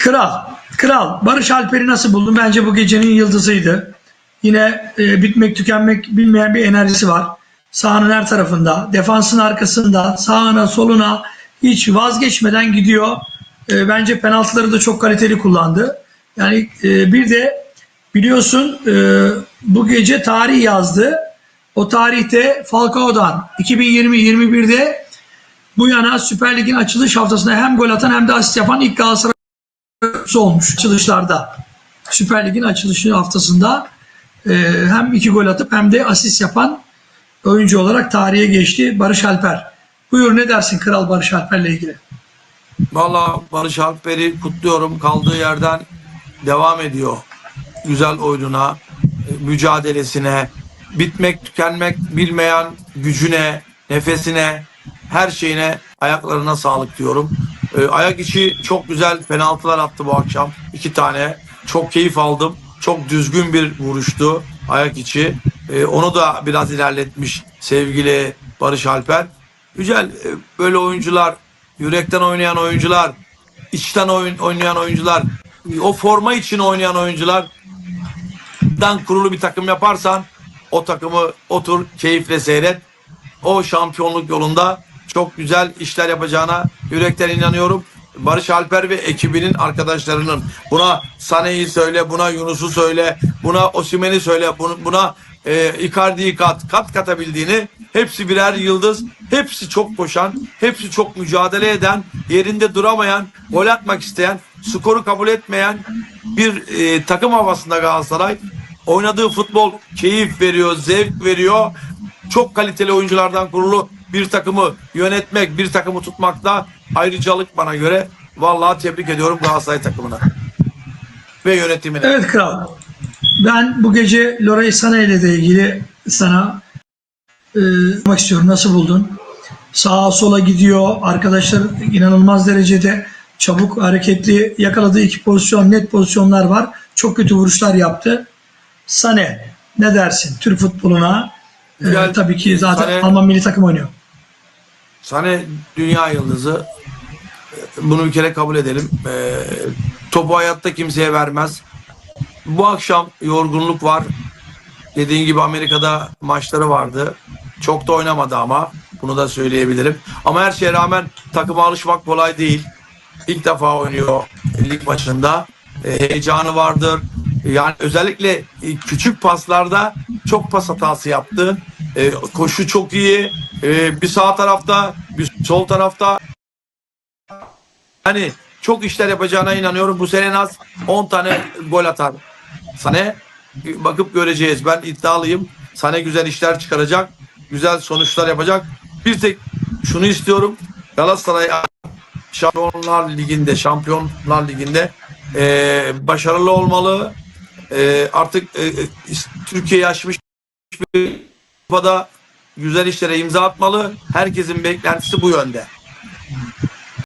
Kral, kral. Barış Alper'i nasıl buldun? Bence bu gecenin yıldızıydı. Yine e, bitmek tükenmek bilmeyen bir enerjisi var. Sahanın her tarafında, defansın arkasında, sağına soluna hiç vazgeçmeden gidiyor. E, bence penaltıları da çok kaliteli kullandı. Yani e, bir de biliyorsun e, bu gece tarih yazdı. O tarihte Falcao'dan 2020-21'de bu yana Süper Lig'in açılış haftasında hem gol atan hem de asist yapan ilk Galatasaray olmuş açılışlarda. Süper Lig'in açılışı haftasında e, hem iki gol atıp hem de asist yapan oyuncu olarak tarihe geçti Barış Alper. Buyur ne dersin Kral Barış Alper'le ilgili? Valla Barış Alper'i kutluyorum. Kaldığı yerden devam ediyor. Güzel oyununa, e, mücadelesine, bitmek tükenmek bilmeyen gücüne, nefesine, her şeyine ayaklarına sağlık diyorum. E, ayak içi çok güzel penaltılar attı bu akşam. iki tane. Çok keyif aldım. Çok düzgün bir vuruştu ayak içi. E, onu da biraz ilerletmiş sevgili Barış Alper. Güzel e, böyle oyuncular, yürekten oynayan oyuncular, içten oyun, oynayan oyuncular, o forma için oynayan oyuncular dan kurulu bir takım yaparsan o takımı otur keyifle seyret. O şampiyonluk yolunda çok güzel işler yapacağına yürekten inanıyorum. Barış Alper ve ekibinin arkadaşlarının buna Sane'yi söyle, buna Yunus'u söyle, buna Osimhen'i söyle, buna e, Icardi'yi kat, kat katabildiğini hepsi birer yıldız, hepsi çok koşan, hepsi çok mücadele eden, yerinde duramayan, gol atmak isteyen, skoru kabul etmeyen bir e, takım havasında Galatasaray. Oynadığı futbol keyif veriyor, zevk veriyor. Çok kaliteli oyunculardan kurulu bir takımı yönetmek, bir takımı tutmakta ayrıcalık bana göre. Vallahi tebrik ediyorum Galatasaray takımına ve yönetimine. Evet Kral. Ben bu gece Leroy Sané ile de ilgili sana e, sormak istiyorum. Nasıl buldun? Sağa sola gidiyor. Arkadaşlar inanılmaz derecede çabuk, hareketli. Yakaladığı iki pozisyon, net pozisyonlar var. Çok kötü vuruşlar yaptı. Sané ne dersin Türk futboluna? E, Güzel. tabii ki zaten Sané- Alman milli takım oynuyor. Sane dünya yıldızı. Bunu bir kere kabul edelim. Ee, topu hayatta kimseye vermez. Bu akşam yorgunluk var. Dediğin gibi Amerika'da maçları vardı. Çok da oynamadı ama. Bunu da söyleyebilirim. Ama her şeye rağmen takıma alışmak kolay değil. İlk defa oynuyor lig maçında. Ee, heyecanı vardır. Yani özellikle e, küçük paslarda çok pas hatası yaptı. Ee, koşu çok iyi. Ee, bir sağ tarafta, bir sol tarafta. Hani çok işler yapacağına inanıyorum. Bu sene en az 10 tane gol atar. Sane bakıp göreceğiz. Ben iddialıyım. Sane güzel işler çıkaracak. Güzel sonuçlar yapacak. Bir tek şunu istiyorum. Galatasaray Şampiyonlar Ligi'nde, Şampiyonlar Ligi'nde e, başarılı olmalı. E, artık e, e, Türkiye'yi aşmış bir Avrupa'da güzel işlere imza atmalı. Herkesin beklentisi bu yönde.